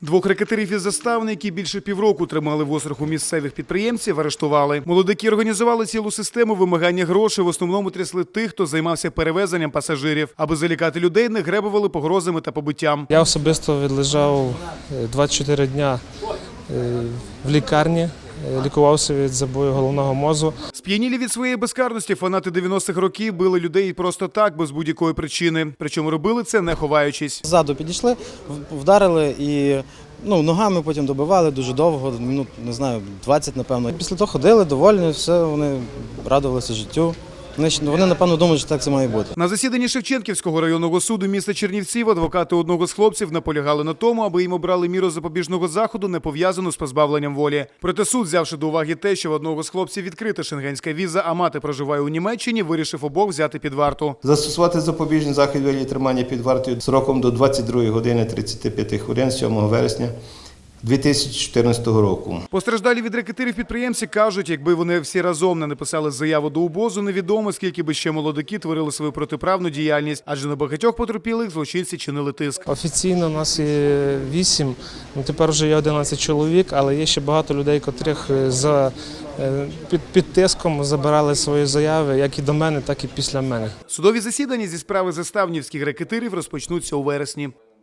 Двох рекетерів із заставни, які більше півроку тримали в остраху місцевих підприємців, арештували. Молодики організували цілу систему вимагання грошей. В основному трясли тих, хто займався перевезенням пасажирів. Аби залікати людей, не гребували погрозами та побиттям. Я особисто відлежав е, 24 дня е, в лікарні, лікувався від забою головного мозу. Сп'янілі від своєї безкарності фанати 90-х років били людей просто так, без будь-якої причини. Причому робили це не ховаючись. Ззаду підійшли, вдарили і ну, ногами потім добивали дуже довго, минут, не знаю, 20, напевно. Після того ходили довольні, все, вони радувалися життю. Вони, напевно, думають, що так це має бути. На засіданні Шевченківського районного суду міста Чернівців адвокати одного з хлопців наполягали на тому, аби їм обрали міру запобіжного заходу, не пов'язану з позбавленням волі. Проте суд, взявши до уваги те, що в одного з хлопців відкрита шенгенська віза, а мати проживає у Німеччині, вирішив обох взяти під варту. Застосувати запобіжний захід вигляді тримання під вартою сроком до 22 години 35 хвилин 7 вересня 2014 року. Постраждалі від рекетирів підприємці кажуть, якби вони всі разом не написали заяву до обозу, невідомо скільки би ще молодики творили свою протиправну діяльність, адже на багатьох потерпілих злочинці чинили тиск. Офіційно у нас є 8, ну тепер вже є 11 чоловік, але є ще багато людей, котрих е, за, е, під, під тиском забирали свої заяви, як і до мене, так і після мене. Судові засідання зі справи заставнівських рекетирів розпочнуться у вересні.